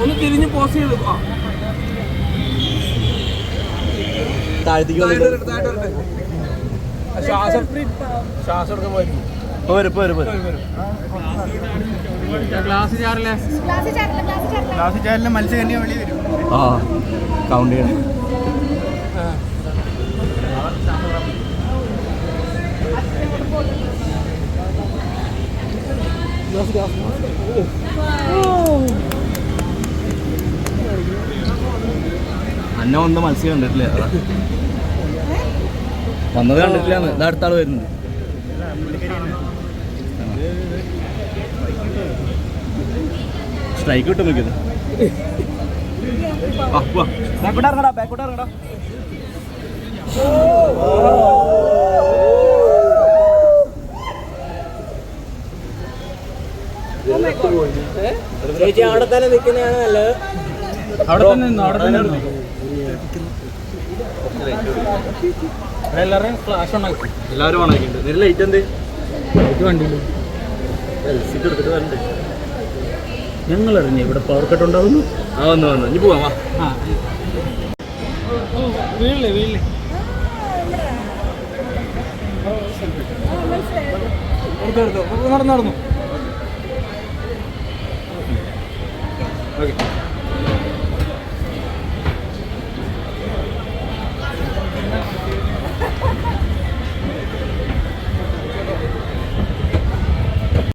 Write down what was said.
ഒന്ന് തിരിഞ്ഞ് പോസ് ചെയ്ത് താഴത്തേക്ക് ശ്വാസം ശ്വാസം എടുക്കാൻ പോയി പോര് പോര് പോര്. ഗ്ലാസ് ചാറില്ലേ ക്ലാസ് ചാനലിലെ മത്സ്യകന്യ വെളി വരും. ആ കൗണ്ട് ചെയ്യണം. അന്ന വന്ന മത്സ്യം കണ്ടിട്ടില്ല. വന്നത് കണ്ടിട്ടില്ല. ഇത് അടുത്ത ആൾ വരുന്നുണ്ട് സ്ട്രൈക്ക് കിട്ടും നോക്കിയത് ബാക്കോട്ട് ഇറങ്ങടാ ബാക്കോട്ട് ഇറങ്ങടാ. ചേച്ചി അവിടെ തന്നെ നിൽക്കുന്നതാണ് നല്ലത്. അവിടെ തന്നെ നിന്നു അവിടെ തന്നെ നിന്നു. ഫ്ലാഷ് ഉണ്ടാക്കി എല്ലാവരും ഓണാക്കിയിട്ടുണ്ട് ലൈറ്റ് എന്ത്? വണ്ടിയിൽ സീറ്റ് എടുത്തിട്ട് വരണ്ടേ. ഞങ്ങൾ അറിഞ്ഞു ഇവിടെ പവർ കട്ട് ഉണ്ടാവുന്നു. ആ വന്നു വന്നു. ഇനി പോവാം വാ. ആ. നടന്നു. ഓക്കെ.